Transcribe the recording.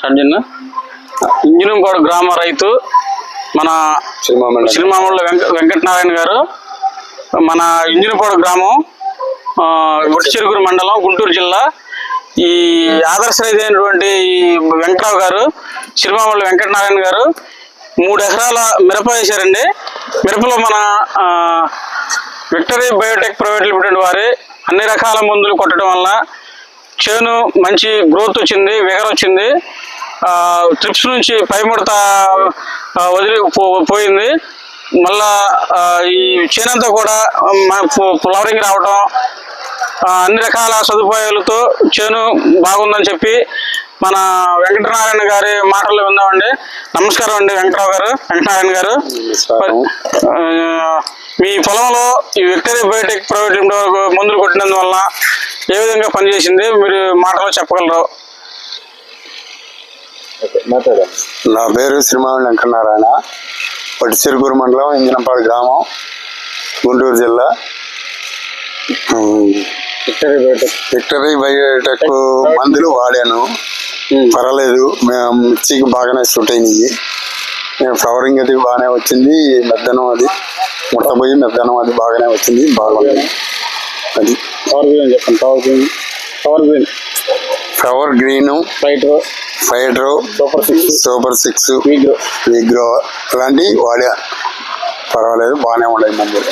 Surgeon ఇంజనంపాడు గ్రామ రైతు మన సినిమాముళ్ళ వెంక వెంకటనారాయణ గారు. మన ఇంజనపాడు గ్రామం ఆ, ఒట్టిచెరుకూరు మండలం గుంటూరు జిల్లా. ఈ ఆదర్శ రైతు అయినటువంటి వెంకటరావు గారు సినిమాముళ్ళ వెంకటనారాయణ గారు మూడు ఎకరాల మిరప వేశారండి. మిరపలో మన విక్టరీ బయోటెక్ ప్రైవేట్ లిమిటెడ్ వారి అన్ని రకాల మందులు కొట్టడం వల్ల చేను మంచి గ్రోత్ వచ్చింది విగర్ వచ్చింది. ట్రిప్స్ నుంచి పై ముడత ఆ, వదిలి పో- పోయింది. మళ్ళా ఈ చేనంతా కూడా ఫ్లవరింగ్ రావటం అన్ని రకాల సదుపాయాలతో చేను బాగుందని చెప్పి మన వెంకటనారాయణ గారి మాటల్లో విందామండి నమస్కారం అండి వెంకటరావు గారు వెంకటనారాయణ గారు. మీ పొలంలో ఈ విక్టరీ బయోటెక్ ప్రైవేట్ లిమిటెడ్ మందులు కొట్టినందువల్ల ఏ విధంగా పనిచేసింది మీరు మాటలో చెప్పగలరు? నా పేరు శ్రీమాన్ వెంకటనారాయణ. పట్టిసిరుగురు మండలం ఇంజనంపాడు గ్రామం గుంటూరు జిల్లా. విక్టరీ బయోటెక్ మందులు వాడాను. పర్వాలేదు మేము మిర్చికి బాగానే సూట్ అయినాయి. మేము ఫ్లవరింగ్ అది బాగానే వచ్చింది. మెద్దనం అది ముట్టబోయి మెద్దనం అది బాగానే వచ్చింది. బాగుంది. అది పవర్ గ్రీన్ చెప్పండి power green power green flower green fighter ఫైడ్రో super six super six వీగ్రో విగ్రో అలాంటివి వాడా. పర్వాలేదు బాగానే ఉన్నాయి మందులు.